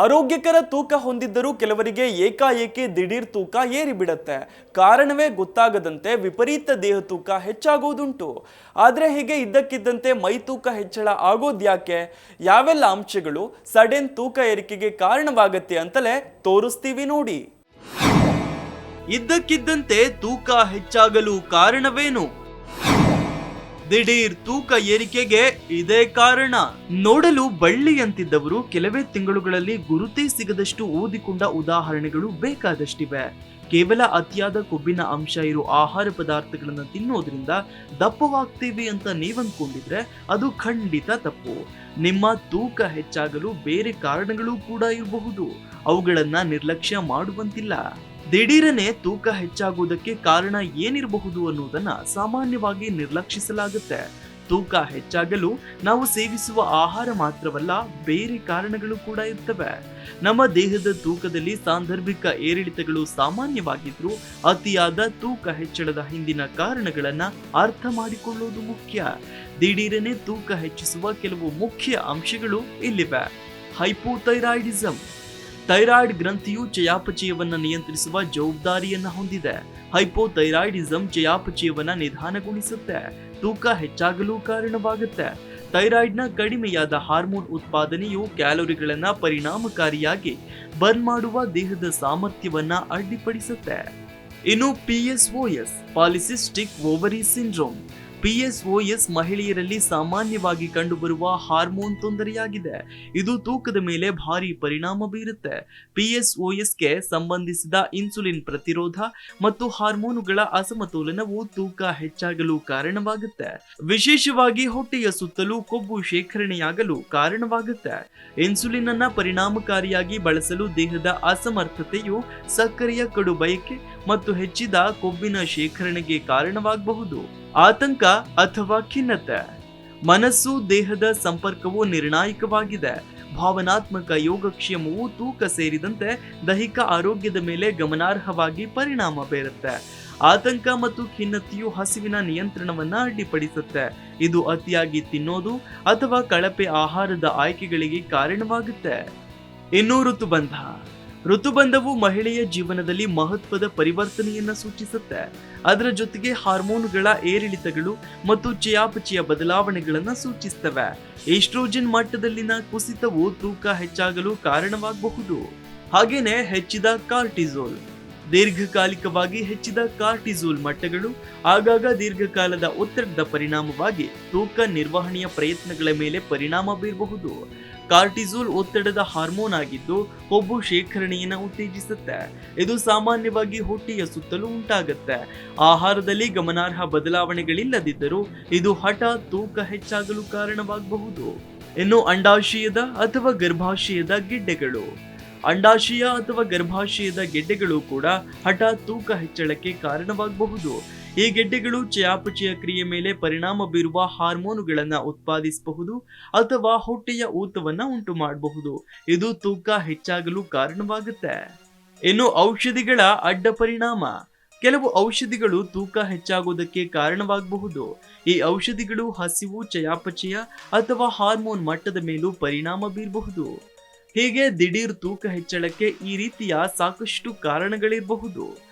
ಆರೋಗ್ಯಕರ ತೂಕ ಹೊಂದಿದ್ದರೂ ಕೆಲವರಿಗೆ ಏಕಾಏಕಿ ದಿಢೀರ್ ತೂಕ ಏರಿಬಿಡತ್ತೆ. ಕಾರಣವೇ ಗೊತ್ತಾಗದಂತೆ ವಿಪರೀತ ದೇಹ ತೂಕ ಹೆಚ್ಚಾಗೋದುಂಟು. ಆದರೆ ಹೀಗೆ ಇದ್ದಕ್ಕಿದ್ದಂತೆ ಮೈ ತೂಕ ಹೆಚ್ಚಳ ಆಗೋದ್ಯಾಕೆ ಯಾವೆಲ್ಲ ಅಂಶಗಳು ಸಡನ್ ತೂಕ ಏರಿಕೆಗೆ ಕಾರಣವಾಗತ್ತೆ ಅಂತಲೇ ತೋರಿಸ್ತೀವಿ ನೋಡಿ. ಇದ್ದಕ್ಕಿದ್ದಂತೆ ತೂಕ ಹೆಚ್ಚಾಗಲು ಕಾರಣವೇನು? ದಿಢೀರ್ ತೂಕ ಏರಿಕೆಗೆ ಇದೇ ಕಾರಣ. ನೋಡಲು ಬಳ್ಳಿಯಂತಿದ್ದವರು ಕೆಲವೇ ತಿಂಗಳುಗಳಲ್ಲಿ ಗುರುತೇ ಸಿಗದಷ್ಟು ಓದಿಕೊಂಡ ಉದಾಹರಣೆಗಳು ಬೇಕಾದಷ್ಟಿವೆ. ಕೇವಲ ಅತಿಯಾದ ಕೊಬ್ಬಿನ ಅಂಶ ಇರೋ ಆಹಾರ ಪದಾರ್ಥಗಳನ್ನು ತಿನ್ನೋದ್ರಿಂದ ದಪ್ಪವಾಗ್ತೀವಿ ಅಂತ ನೀವನ್ಕೊಂಡಿದ್ರೆ ಅದು ಖಂಡಿತ ತಪ್ಪು. ನಿಮ್ಮ ತೂಕ ಹೆಚ್ಚಾಗಲು ಬೇರೆ ಕಾರಣಗಳು ಕೂಡ ಇರಬಹುದು. ಅವುಗಳನ್ನ ನಿರ್ಲಕ್ಷ್ಯ ಮಾಡುವಂತಿಲ್ಲ. ದಿಢೀರನೆ ತೂಕ ಹೆಚ್ಚಾಗುವುದಕ್ಕೆ ಕಾರಣ ಏನಿರಬಹುದು ಅನ್ನುವುದನ್ನ ಸಾಮಾನ್ಯವಾಗಿ ನಿರ್ಲಕ್ಷಿಸಲಾಗುತ್ತೆ. ತೂಕ ಹೆಚ್ಚಾಗಲು ನಾವು ಸೇವಿಸುವ ಆಹಾರ ಮಾತ್ರವಲ್ಲ, ಬೇರೆ ಕಾರಣಗಳು ಕೂಡ ಇರ್ತವೆ. ನಮ್ಮ ದೇಹದ ತೂಕದಲ್ಲಿ ಸಾಂದರ್ಭಿಕ ಏರಿಳಿತಗಳು ಸಾಮಾನ್ಯವಾಗಿದ್ರು ಅತಿಯಾದ ತೂಕ ಹೆಚ್ಚಳದ ಹಿಂದಿನ ಕಾರಣಗಳನ್ನ ಅರ್ಥ ಮಾಡಿಕೊಳ್ಳುವುದು ಮುಖ್ಯ. ದಿಢೀರನೆ ತೂಕ ಹೆಚ್ಚಿಸುವ ಕೆಲವು ಮುಖ್ಯ ಅಂಶಗಳು ಇಲ್ಲಿವೆ. ಹೈಪೋಥೈರಾಯ್ಡಿಸಮ್ ಥೈರಾಯ್ಡ್ ಗ್ರಂಥಿಯು ಚಯಾಪಚಯವನ್ನು ನಿಯಂತ್ರಿಸುವ ಜವಾಬ್ದಾರಿಯನ್ನು ಹೊಂದಿದೆ. ಹೈಪೋಥೈರಾಯ್ಡಿಸಮ್ ಚಯಾಪಚಯವನ್ನು ನಿಧಾನಗೊಳಿಸುತ್ತೆ. ತೂಕ ಹೆಚ್ಚಾಗಲು ಕಾರಣವಾಗುತ್ತೆ. ಥೈರಾಯ್ಡ್ನ ಕಡಿಮೆಯಾದ ಹಾರ್ಮೋನ್ ಉತ್ಪಾದನೆಯು ಕ್ಯಾಲೋರಿಗಳನ್ನು ಪರಿಣಾಮಕಾರಿಯಾಗಿ ಬರ್ನ್ ಮಾಡುವ ದೇಹದ ಸಾಮರ್ಥ್ಯವನ್ನು ಅಡ್ಡಿಪಡಿಸುತ್ತೆ. ಇನ್ನು P S O S, polycystic ovary syndrome. PSOS ಮಹಿಳೆಯರಲ್ಲಿ ಸಾಮಾನ್ಯವಾಗಿ ಕಂಡುಬರುವ ಹಾರ್ಮೋನ್ ತೊಂದರೆಯಾಗಿದೆ. ಇದು ತೂಕದ ಮೇಲೆ ಭಾರಿ ಪರಿಣಾಮ ಬೀರುತ್ತೆ. ಪಿಎಸ್ಒಎಸ್ಗೆ ಸಂಬಂಧಿಸಿದ ಇನ್ಸುಲಿನ್ ಪ್ರತಿರೋಧ ಮತ್ತು ಹಾರ್ಮೋನುಗಳ ಅಸಮತೋಲನವು ತೂಕ ಹೆಚ್ಚಾಗಲು ಕಾರಣವಾಗುತ್ತೆ. ವಿಶೇಷವಾಗಿ ಹೊಟ್ಟೆಯ ಸುತ್ತಲೂ ಕೊಬ್ಬು ಶೇಖರಣೆಯಾಗಲು ಕಾರಣವಾಗುತ್ತೆ. ಇನ್ಸುಲಿನ್ ಅನ್ನ ಪರಿಣಾಮಕಾರಿಯಾಗಿ ಬಳಸಲು ದೇಹದ ಅಸಮರ್ಥತೆಯು ಸಕ್ಕರೆಯ ಕಡು ಬಯಕೆ ಮತ್ತು ಹೆಚ್ಚಿದ ಕೊಬ್ಬಿನ ಶೇಖರಣೆಗೆ ಕಾರಣವಾಗಬಹುದು. ಆತಂಕ ಅಥವಾ ಖಿನ್ನತೆ? ಮನಸ್ಸು, ದೇಹದ ಸಂಪರ್ಕವು ನಿರ್ಣಾಯಕವಾಗಿದೆ. ಭಾವನಾತ್ಮಕ ಯೋಗಕ್ಷೇಮವು ತೂಕ ಸೇರಿದಂತೆ ದೈಹಿಕ ಆರೋಗ್ಯದ ಮೇಲೆ ಗಮನಾರ್ಹವಾಗಿ ಪರಿಣಾಮ ಬೀರುತ್ತೆ. ಆತಂಕ ಮತ್ತು ಖಿನ್ನತೆಯು ಹಸಿವಿನ ನಿಯಂತ್ರಣವನ್ನು ಅಡ್ಡಿಪಡಿಸುತ್ತೆ. ಇದು ಅತಿಯಾಗಿ ತಿನ್ನೋದು ಅಥವಾ ಕಳಪೆ ಆಹಾರದ ಆಯ್ಕೆಗಳಿಗೆ ಕಾರಣವಾಗುತ್ತೆ. ಇನ್ನು ಋತುಬಂಧ ಋತುಬಂಧವು ಮಹಿಳೆಯ ಜೀವನದಲ್ಲಿ ಮಹತ್ವದ ಪರಿವರ್ತನೆಯನ್ನ ಸೂಚಿಸುತ್ತೆ. ಅದರ ಜೊತೆಗೆ ಹಾರ್ಮೋನುಗಳ ಏರಿಳಿತಗಳು ಮತ್ತು ಚಯಾಪಚಿಯ ಬದಲಾವಣೆಗಳನ್ನ ಸೂಚಿಸ್ತವೆ. ಈಸ್ಟ್ರೋಜನ್ ಮಟ್ಟದಲ್ಲಿನ ಕುಸಿತವು ತೂಕ ಹೆಚ್ಚಾಗಲು ಕಾರಣವಾಗಬಹುದು. ಹಾಗೇನೆ ಹೆಚ್ಚಿದ ಕಾರ್ಟಿಸೋಲ್. ದೀರ್ಘಕಾಲಿಕವಾಗಿ ಹೆಚ್ಚಿದ ಕಾರ್ಟಿಸೋಲ್ ಮಟ್ಟಗಳು ಆಗಾಗ ದೀರ್ಘಕಾಲದ ಒತ್ತಡದ ಪರಿಣಾಮವಾಗಿ ತೂಕ ನಿರ್ವಹಣೆಯ ಪ್ರಯತ್ನಗಳ ಮೇಲೆ ಪರಿಣಾಮ ಬೀರಬಹುದು. ಕಾರ್ಟಿಸೋಲ್ ಒತ್ತಡದ ಹಾರ್ಮೋನ್ ಆಗಿದ್ದು ಕೊಬ್ಬು ಶೇಖರಣೆಯನ್ನು ಉತ್ತೇಜಿಸುತ್ತೆ. ಇದು ಸಾಮಾನ್ಯವಾಗಿ ಹೊಟ್ಟೆಯ ಸುತ್ತಲೂ ಉಂಟಾಗುತ್ತೆ. ಆಹಾರದಲ್ಲಿ ಗಮನಾರ್ಹ ಬದಲಾವಣೆಗಳಿಲ್ಲದಿದ್ದರೂ ಇದು ಹಠ ತೂಕ ಹೆಚ್ಚಾಗಲು ಕಾರಣವಾಗಬಹುದು. ಇನ್ನು ಅಂಡಾಶಯದ ಅಥವಾ ಗರ್ಭಾಶಯದ ಗೆಡ್ಡೆಗಳು. ಅಂಡಾಶಯ ಅಥವಾ ಗರ್ಭಾಶಯದ ಗೆಡ್ಡೆಗಳು ಕೂಡ ಹಠಾತ್ ತೂಕ ಹೆಚ್ಚಳಕ್ಕೆ ಕಾರಣವಾಗಬಹುದು. ಈ ಗೆಡ್ಡೆಗಳು ಚಯಾಪಚಯ ಕ್ರಿಯೆ ಮೇಲೆ ಪರಿಣಾಮ ಬೀರುವ ಹಾರ್ಮೋನುಗಳನ್ನು ಉತ್ಪಾದಿಸಬಹುದು ಅಥವಾ ಹೊಟ್ಟೆಯ ಊತವನ್ನು ಉಂಟು ಮಾಡಬಹುದು ಇದು ತೂಕ ಹೆಚ್ಚಾಗಲು ಕಾರಣವಾಗುತ್ತೆ. ಇನ್ನು ಔಷಧಿಗಳ ಅಡ್ಡ ಪರಿಣಾಮ. ಕೆಲವು ಔಷಧಿಗಳು ತೂಕ ಹೆಚ್ಚಾಗುವುದಕ್ಕೆ ಕಾರಣವಾಗಬಹುದು. ಈ ಔಷಧಿಗಳು ಹಸಿವು, ಚಯಾಪಚಯ ಅಥವಾ ಹಾರ್ಮೋನ್ ಮಟ್ಟದ ಮೇಲೂ ಪರಿಣಾಮ ಬೀರಬಹುದು. ಹೀಗೆ ದಿಢೀರ್ ತೂಕ ಹೆಚ್ಚಳಕ್ಕೆ ಈ ರೀತಿಯ ಸಾಕಷ್ಟು ಕಾರಣಗಳಿರಬಹುದು.